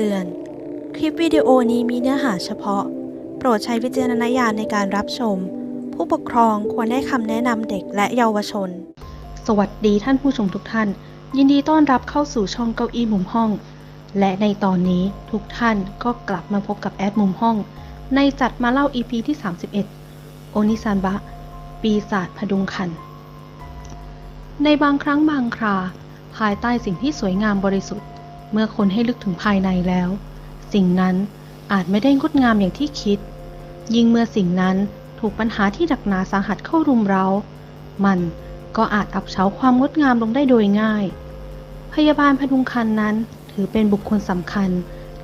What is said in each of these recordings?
คำเตือน คลิปวิดีโอนี้มีเนื้อหาเฉพาะ โปรดใช้วิจารณญาณในการรับชม ผู้ปกครองควรให้คำแนะนำเด็กและเยาวชน สวัสดีท่านผู้ชมทุกท่าน ยินดีต้อนรับเข้าสู่ช่องเก้าอี้มุมห้อง และในตอนนี้ทุกท่านก็กลับมาพบกับแอดมุมห้อง ในจัดมาเล่า EP ที่ 31 โอนิซันบะ ปีศาจพดุงคัน ในบางครั้งบางครา ภายใต้สิ่งที่สวยงามบริสุทธิ์ เมื่อคนให้ลึกถึงภายในแล้ว สิ่งนั้นอาจไม่ได้งดงามอย่างที่คิด ยิ่งเมื่อสิ่งนั้นถูกปัญหาที่หนักหนาสาหัสเข้ารุมเร้า มันก็อาจอับเฉาความงดงามลงได้โดยง่าย พยาบาลพดุงคันนั้นถือเป็นบุคคลสำคัญ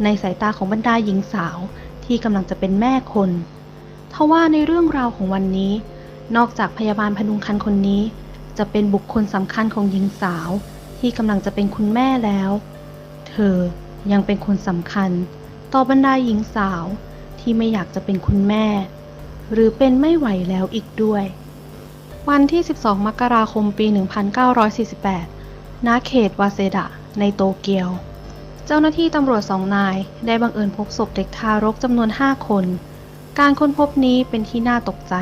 ในสายตาของบรรดาหญิงสาวที่กำลังจะเป็นแม่คนทว่าในเรื่องราวของวันนี้ นอกจากพยาบาลพดุงคันคนนี้ จะเป็นบุคคลสำคัญของหญิงสาวที่กำลังจะเป็นคุณแม่แล้ว ธอยังเป็นคนสำคัญ ต่อบรรดาหญิงสาวที่ไม่อยากจะเป็นคุณแม่ หรือเป็นไม่ไหวแล้วอีกด้วย วันที่ 12 มกราคมปี 1948 ณ เขตวาเซดะ ในโตเกียว เจ้าหน้าที่ตำรวจสองนาย ได้บังเอิญพบศพเด็กทารกจำนวน 5 คน การค้นพบนี้เป็นที่น่าตกใจ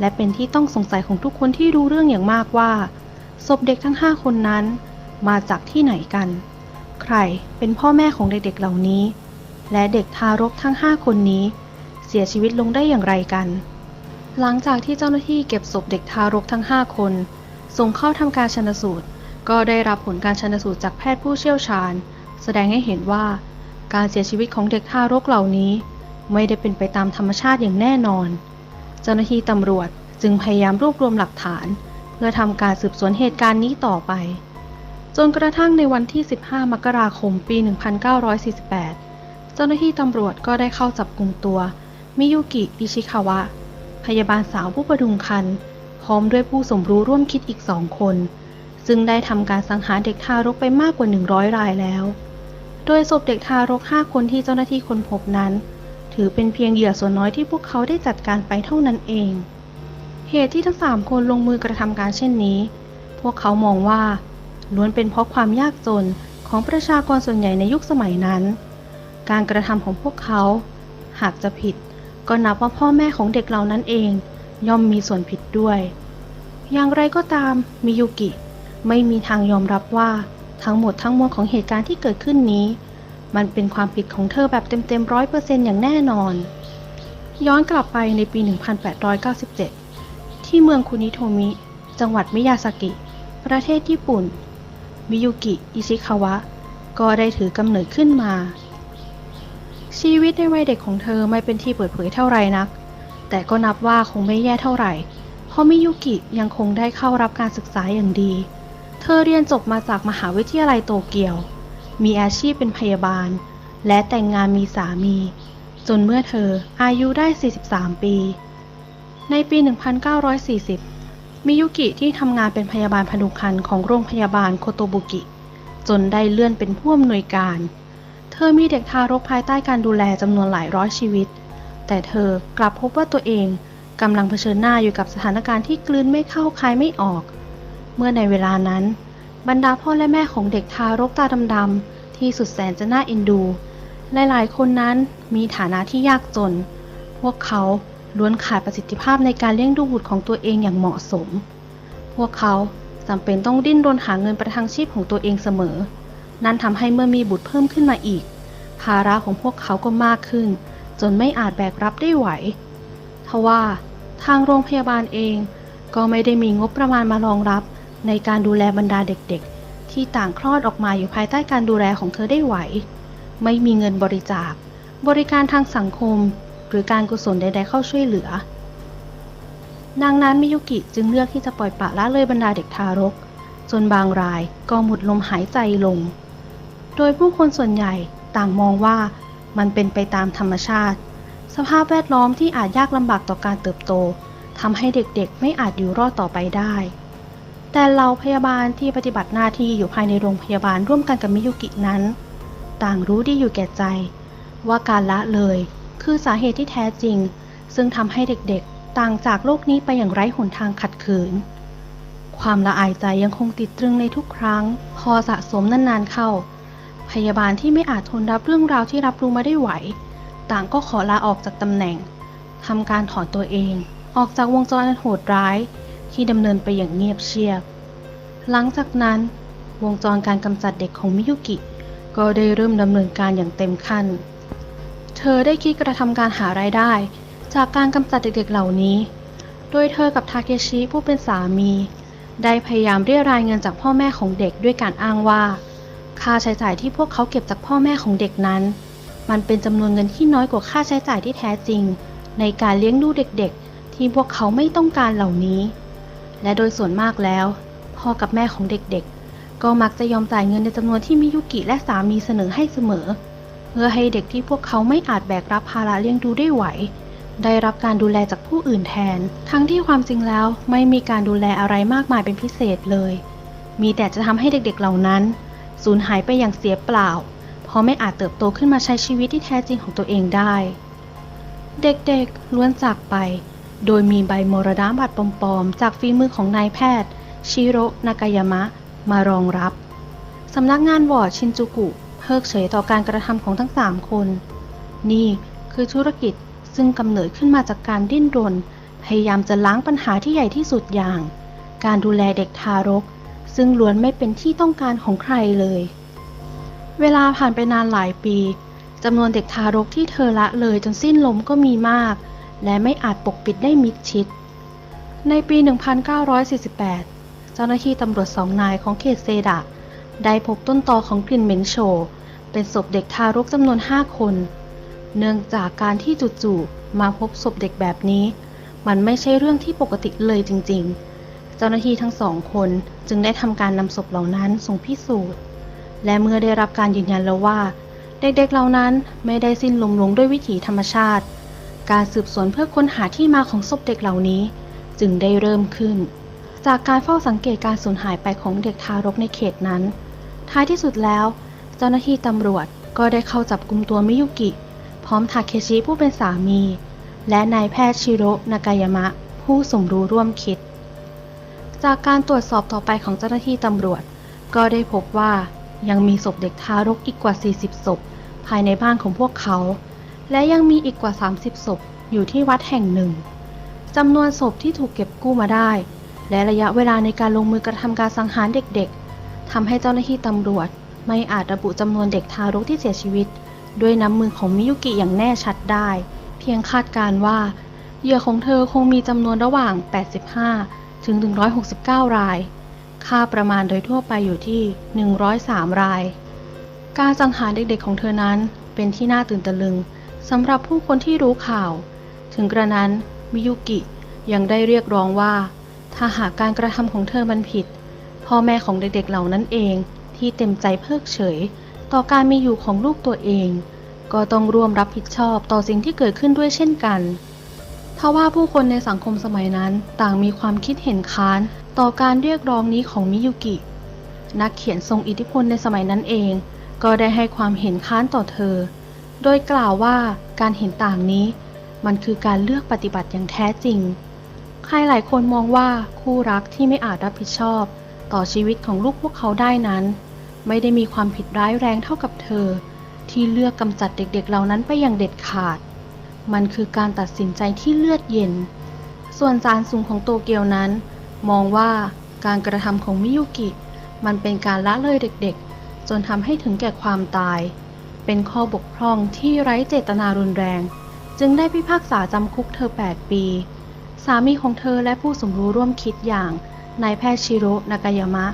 และเป็นที่ต้องสงสัยของทุกคนที่รู้เรื่องอย่างมากว่าศพเด็กทั้ง 5 คนนั้นมาจากที่ไหนกัน ใครเป็นพ่อแม่ของเด็กๆเหล่านี้ และเด็กทารกทั้ง 5 คนนี้ เสียชีวิตลงได้อย่างไรกัน หลังจากที่เจ้าหน้าที่เก็บศพเด็กทารกทั้ง 5 คน ส่งเข้าทำการชันสูตร ก็ได้รับผลการชันสูตรจากแพทย์ผู้เชี่ยวชาญ แสดงให้เห็นว่า การเสียชีวิตของเด็กทารกเหล่านี้ ไม่ได้เป็นไปตามธรรมชาติอย่างแน่นอน เจ้าหน้าที่ตำรวจจึงพยายามรวบรวมหลักฐาน เพื่อทำการสืบสวนเหตุการณ์นี้ต่อไป จนกระทั่งในวันที่ 15 มกราคม ปี 1948 เจ้าหน้าที่ตำรวจก็ได้เข้าจับกลุ่มตัว มิยุกิ อิชิคาวะ พยาบาลสาวผู้ประดุงคัน พร้อมด้วยผู้สมรู้ร่วมคิดอีกสองคน ซึ่งได้ทำการสังหารเด็กทารกไปมากกว่า 100 รายแล้ว โดยศพเด็กทารก 5 คนที่เจ้าหน้าที่ค้นพบนั้น ถือเป็นเพียงเหยื่อส่วนน้อยที่พวกเขาได้จัดการไปเท่านั้นเอง เหตุที่ทั้งสามคนลงมือกระทำการเช่นนี้ พวกเขามองว่า ล้วนเป็นเพราะความยากจนของประชากรส่วนใหญ่ในยุคสมัยนั้น การกระทำของพวกเขา หากจะผิด ก็นับว่าพ่อแม่ของเด็กเหล่านั้นเอง ย่อมมีส่วนผิดด้วย อย่างไรก็ตามมิยุกิ ไม่มีทางยอมรับว่าทั้งหมดทั้งมวลของเหตุการณ์ที่เกิดขึ้นนี้ มันเป็นความผิดของเธอแบบเต็มๆร้อยเปอร์เซ็นต์อย่างแน่นอน ย้อนกลับไปในปี 1897 ที่เมืองคุนิโทมิ จังหวัดมิยาซากิ ประเทศญี่ปุ่น มิยุกิ อิชิคาวะ ก็ได้ถือกำเนิดขึ้นมา ชีวิตในวัยเด็กของเธอไม่เป็นที่เปิดเผยเท่าไรนัก แต่ก็นับว่าคงไม่แย่เท่าไหร่ เพราะมิยุกิยังคงได้เข้ารับการศึกษาอย่างดี เธอเรียนจบมาจากมหาวิทยาลัยโตเกียว มีอาชีพเป็นพยาบาล และแต่งงานมีสามี จนเมื่อเธออายุได้ 43 ปี ในปี 1940 มิยุกิที่ทำงานเป็นพยาบาลพนุคันของโรงพยาบาลโคโตบุกิ จนได้เลื่อนเป็นผู้อำนวยการ เธอมีเด็กทารกภายใต้การดูแลจำนวนหลายร้อยชีวิต แต่เธอกลับพบว่าตัวเองกำลังเผชิญหน้าอยู่กับสถานการณ์ที่กลืนไม่เข้าคายไม่ออก เมื่อในเวลานั้น บรรดาพ่อและแม่ของเด็กทารกตาดำๆที่สุดแสนจะน่าเอ็นดู หลายๆ คนนั้นมีฐานะที่ยากจน พวกเขา ล้วนขาดประสิทธิภาพในการเลี้ยงดูบุตรของตัวเองอย่างเหมาะสม พวกเขาจำเป็นต้องดิ้นรนหาเงินประทังชีพของตัวเองเสมอ นั่นทำให้เมื่อมีบุตรเพิ่มขึ้นมาอีก ภาระของพวกเขาก็มากขึ้น จนไม่อาจแบกรับได้ไหว ทว่าทางโรงพยาบาลเอง ก็ไม่ได้มีงบประมาณมารองรับในการดูแลบรรดาเด็กๆ ที่ต่างคลอดออกมาอยู่ภายใต้การดูแลของเธอได้ไหว ไม่มีเงินบริจาค บริการทางสังคม หรือการกุศลใด ๆ เข้าช่วยเหลือ ดังนั้นมิยุกิจึงเลือกที่จะปล่อยปละละเลยบรรดาเด็กทารก จนบางรายก็หมดลมหายใจลง โดยผู้คนส่วนใหญ่ต่างมองว่ามันเป็นไปตามธรรมชาติ สภาพแวดล้อมที่อาจยากลำบากต่อการเติบโตทำให้เด็กๆ ไม่อาจอยู่รอดต่อไปได้ แต่เราพยาบาลที่ปฏิบัติหน้าที่อยู่ภายในโรงพยาบาลร่วมกันกับมิยุกินั้น ต่างรู้ดีอยู่แก่ใจ ว่าการละเลย คือสาเหตุที่แท้จริง ซึ่งทำให้เด็กๆ ต่างจากโลกนี้ไปอย่างไร้หนทางขัดขืน ความละอายใจยังคงติดตรึงในทุกครั้ง พอสะสมนานๆเข้า พยาบาลที่ไม่อาจทนรับเรื่องราวที่รับรู้มาได้ไหว ต่างก็ขอลาออกจากตำแหน่งทำการถอนตัวเอง ออกจากวงจรอันโหดร้าย ที่ดำเนินไปอย่างเงียบเชียบ หลังจากนั้นวงจรการกำจัดเด็กของมิยุกิ ก็ได้เริ่มดำเนินการอย่างเต็มขั้น เธอได้คิดกระทำการหารายได้ จากการกำจัดเด็กๆเหล่านี้ โดยเธอกับทาเคชิผู้เป็นสามี ได้พยายามเรียรายเงินจากพ่อแม่ของเด็กด้วยการอ้างว่า ค่าใช้จ่ายที่พวกเขาเก็บจากพ่อแม่ของเด็กนั้น มันเป็นจำนวนเงินที่น้อยกว่าค่าใช้จ่ายที่แท้จริง ในการเลี้ยงดูเด็กๆ ที่พวกเขาไม่ต้องการเหล่านี้ และโดยส่วนมากแล้ว พ่อกับแม่ของเด็กๆ ก็มักจะยอมจ่ายเงินในจำนวนที่มิยุกิและสามีเสนอให้เสมอเเพื่อให้เด็กที่พวกเขาไม่อาจแบกรับภาระเลี้ยงดูได้ไหว ได้รับการดูแลจากผู้อื่นแทน ทั้งที่ความจริงแล้วไม่มีการดูแลอะไรมากมายเป็นพิเศษเลย มีแต่จะทำให้เด็กๆเหล่านั้นสูญหายไปอย่างเสียเปล่า เพราะไม่อาจเติบโตขึ้นมาใช้ชีวิตที่แท้จริงของตัวเองได้ เด็กๆล้วนจากไป โดยมีใบมรณบัตรปลอมๆ จากฝีมือของนายแพทย์ ชิโรนากายามะ มารองรับ สำนักงานวอร์ดชินจูกุ พิกเฉยต่อการกระทำของทั้งสามคน นี่คือธุรกิจซึ่งกำเนิดขึ้นมาจากการดิ้นรน พยายามจะล้างปัญหาที่ใหญ่ที่สุดอย่าง การดูแลเด็กทารก ซึ่งล้วนไม่เป็นที่ต้องการของใครเลย เวลาผ่านไปนานหลายปีจำนวนเด็กทารกที่เธอละเลยจนสิ้นลมก็มีมาก และไม่อาจปกปิดได้มิดชิด ในปี 1948 เจ้าหน้าที่ตำรวจสองนายของเขตเซดะได้พบต้นตอของกลิ่นเหม็นโชว์ เป็นศพเด็กทารกจำนวน 5 คน เนื่องจากการที่จู่ๆมาพบศพเด็กแบบนี้ มันไม่ใช่เรื่องที่ปกติเลยจริงๆ เจ้าหน้าที่ทั้งสองคนจึงได้ทำการนำศพเหล่านั้นส่งพิสูจน์ และเมื่อได้รับการยืนยันแล้วว่า เด็กๆเหล่านั้นไม่ได้สิ้นลมลงด้วยวิถีธรรมชาติ การสืบสวนเพื่อค้นหาที่มาของศพเด็กเหล่านี้ จึงได้เริ่มขึ้น จากการเฝ้าสังเกตการสูญหายไปของเด็กทารกในเขตนั้น ท้ายที่สุดแล้ว เจ้าหน้าที่ตำรวจก็ได้เข้าจับกลุ่มตัวมิยุกิ พร้อมทาเคชิผู้เป็นสามี และนายแพทย์ชิโรนากายามะ ผู้สมรู้ร่วมคิด จากการตรวจสอบต่อไปของเจ้าหน้าที่ตำรวจ ก็ได้พบว่ายังมีศพเด็กทารกอีกกว่า 40 ศพ ภายในบ้านของพวกเขา และยังมีอีกกว่า 30 ศพอยู่ที่วัดแห่งหนึ่งจำนวนศพที่ถูกเก็บกู้มาได้ และระยะเวลาในการลงมือกระทำการสังหารเด็กๆทำให้เจ้าหน้าที่ตำรวจ ไม่อาจระบุจำนวนเด็กทารกที่เสียชีวิต ด้วยน้ำมือของมิยุกิอย่างแน่ชัดได้ เพียงคาดการว่าเหยื่อของเธอคงมีจำนวนระหว่าง 85 ถึง 169 ราย ค่าประมาณโดยทั่วไปอยู่ที่ 103 ราย การสังหารเด็กๆของเธอนั้นเป็นที่น่าตื่นตะลึงสำหรับผู้คนที่รู้ข่าว ถึงกระนั้นมิยุกิยังได้เรียกร้องว่า ถ้าหากการกระทำของเธอมันผิด พ่อแม่ของเด็กๆเหล่านั้นเอง ที่เต็มใจเพิกเฉย ต่อการมีอยู่ของลูกตัวเอง ก็ต้องร่วมรับผิดชอบต่อสิ่งที่เกิดขึ้นด้วยเช่นกันทว่าผู้คนในสังคมสมัยนั้นต่างมีความคิดเห็นค้านต่อการเรียกร้องนี้ของมิยุกิ นักเขียนทรงอิทธิพลในสมัยนั้นเอง ก็ได้ให้ความเห็นค้านต่อเธอ โดยกล่าวว่าการเห็นต่างนี้ มันคือการเลือกปฏิบัติอย่างแท้จริง ใครหลายคนมองว่าคู่รักที่ไม่อาจรับผิดชอบ ต่อชีวิตของลูกพวกเขาได้นั้น ไม่ได้มีความผิดร้ายแรงเท่ากับเธอ ที่เลือกกำจัดเด็กๆเหล่านั้นไปอย่างเด็ดขาด มันคือการตัดสินใจที่เลือดเย็น ส่วนศาลสูงของโตเกียวนั้น มองว่าการกระทำของมิยุกิ มันเป็นการละเลยเด็กๆ จนทำให้ถึงแก่ความตาย เป็นข้อบกพร่องที่ไร้เจตนารุนแรง จึงได้พิพากษาจำคุกเธอ 8 ปี สามีของเธอและผู้สมรู้ร่วมคิดอย่างนายแพทย์ชิโรนากายามะ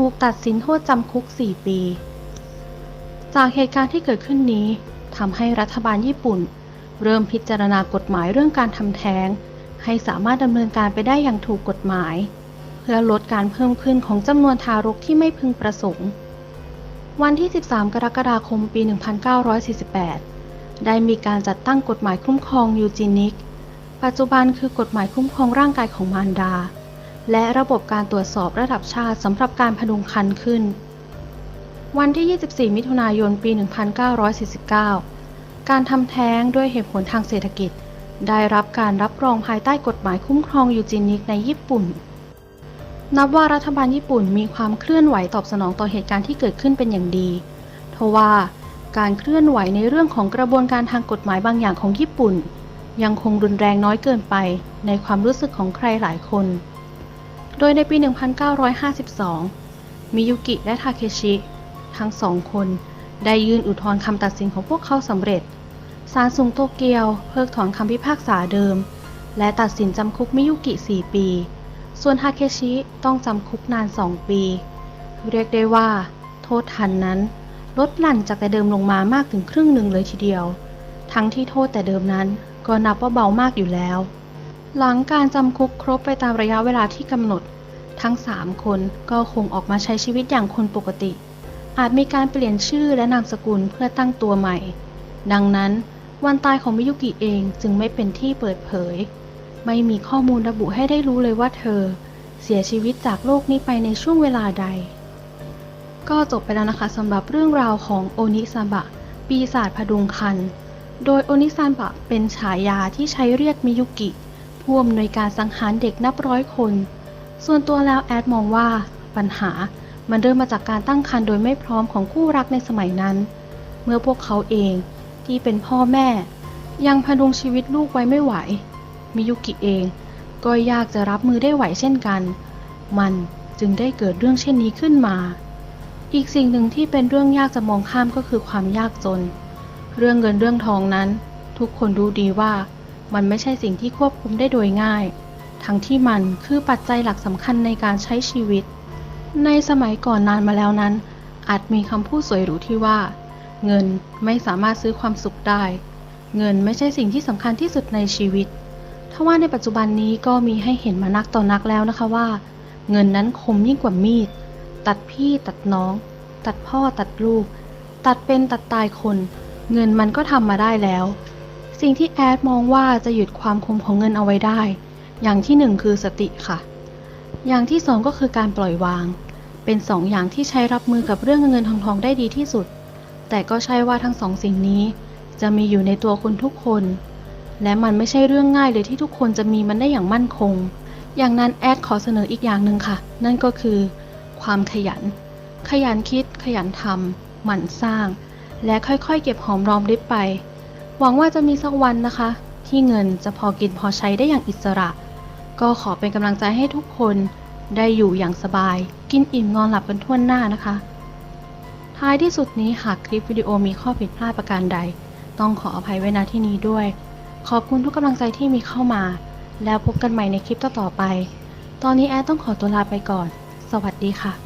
ถูกตัดสินโทษจำคุก 4 ปี จากเหตุการณ์ที่เกิดขึ้นนี้ทำให้รัฐบาลญี่ปุ่น เริ่มพิจารณากฎหมายเรื่องการทำแท้ง ให้สามารถดำเนินการไปได้อย่างถูกกฎหมาย เพื่อลดการเพิ่มขึ้นของจำนวนทารกที่ไม่พึงประสงค์ วันที่ 13 กรกฎาคมปี 1948 ได้มีการจัดตั้งกฎหมายคุ้มครองยูจีนิก ปัจจุบันคือกฎหมายคุ้มครองร่างกายของมารดา และระบบการตรวจสอบระดับชาติสำหรับการพดุงครรภ์ขึ้น วันที่ 24 มิถุนายน ปี 1949 การทำแท้งด้วยเหตุผลทางเศรษฐกิจ ได้รับการรับรองภายใต้กฎหมายคุ้มครองยูจีนิกในญี่ปุ่น นับว่ารัฐบาลญี่ปุ่นมีความเคลื่อนไหวตอบสนองต่อเหตุการณ์ที่เกิดขึ้นเป็นอย่างดี ทว่าการเคลื่อนไหวในเรื่องของกระบวนการทางกฎหมายบางอย่างของญี่ปุ่น ยังคงรุนแรงน้อยเกินไปในความรู้สึกของใครหลายคน โดยในปี 1952 มิยุกิและทาเคชิ ทั้งสองคนได้ยื่นอุทธรณ์คำตัดสินของพวกเขาสำเร็จ ศาลสูงโตเกียวเพิกถอนคำพิพากษาเดิม และตัดสินจำคุกมิยุกิ 4 ปี ส่วนทาเคชิต้องจำคุกนาน 2 ปี เรียกได้ว่า โทษทันนั้น ลดหลั่นจากแต่เดิมลงมามากถึงครึ่งหนึ่งเลยทีเดียว ทั้งที่โทษแต่เดิมนั้นก็นับว่าเบามากอยู่แล้ว หลังการจำคุกครบไปตามระยะเวลาที่กำหนด ทั้ง 3 คนก็คงออกมาใช้ชีวิตอย่างคนปกติ อาจมีการเปลี่ยนชื่อและนามสกุลเพื่อตั้งตัวใหม่ ดังนั้นวันตายของมิยุกิเองจึงไม่เป็นที่เปิดเผย ไม่มีข้อมูลระบุให้ได้รู้เลยว่าเธอ เสียชีวิตจากโลกนี้ไปในช่วงเวลาใด ก็จบไปแล้วนะคะสำหรับเรื่องราวของโอนิซาบะ ปีศาจพดุงคัน โดยโอนิซาบะเป็นฉายาที่ใช้เรียกมิยุกิ ผู้อำนวยการสังหารเด็กนับร้อยคน ส่วนตัวแล้วแอดมองว่าปัญหามันเริ่มมาจากการตั้งครรภ์โดยไม่พร้อมของคู่รักในสมัยนั้น เมื่อพวกเขาเองที่เป็นพ่อแม่ ยังพดุงชีวิตลูกไว้ไม่ไหว มิยุกิเองก็ยากจะรับมือได้ไหวเช่นกัน มันจึงได้เกิดเรื่องเช่นนี้ขึ้นมา อีกสิ่งหนึ่งที่เป็นเรื่องยากจะมองข้ามก็คือความยากจน เรื่องเงินเรื่องทองนั้น ทุกคนรู้ดีว่า มันไม่ใช่สิ่งที่ควบคุมได้โดยง่าย ทั้งที่มันคือปัจจัยหลักสำคัญในการใช้ชีวิต ในสมัยก่อนนานมาแล้วนั้น อาจมีคำพูดสวยหรูที่ว่า เงินไม่สามารถซื้อความสุขได้ เงินไม่ใช่สิ่งที่สำคัญที่สุดในชีวิตทว่าในปัจจุบันนี้ก็มีให้เห็นมานักต่อนักแล้วนะคะว่า เงินนั้นคมยิ่งกว่ามีด ตัดพี่ตัดน้อง ตัดพ่อตัดลูก ตัดเป็นตัดตายคน เงินมันก็ทำมาได้แล้ว สิ่งที่แอดมองว่าจะหยุดความคมของเงินเอาไว้ได้ อย่างที่หนึ่งคือสติค่ะ อย่างที่สองก็คือการปล่อยวาง เป็นสองอย่างที่ใช้รับมือกับเรื่องเงินเงินทองทองได้ดีที่สุด แต่ก็ใช่ว่าทั้งสองสิ่งนี้ จะมีอยู่ในตัวคนทุกคน และมันไม่ใช่เรื่องง่ายเลยที่ทุกคนจะมีมันได้อย่างมั่นคง อย่างนั้นแอดขอเสนออีกอย่างหนึ่งค่ะ นั่นก็คือ ความขยัน ขยันคิด ขยันทำหมั่นสร้าง และค่อยๆ เก็บหอมรอมริบไป หวังว่าจะมีสักวันนะคะ ที่เงินจะพอกินพอใช้ได้อย่างอิสระ ก็ขอเป็นกำลังใจให้ทุกคนได้อยู่อย่างสบาย กินอิ่มนอนหลับกันทั่วหน้านะคะ ท้ายที่สุดนี้หากคลิปวิดีโอมีข้อผิดพลาดประการใด ต้องขออภัยไว้ณที่นี้ด้วย ขอบคุณทุกกำลังใจที่มีเข้ามา แล้วพบกันใหม่ในคลิปต่อๆไป ตอนนี้แอดต้องขอตัวลาไปก่อน สวัสดีค่ะ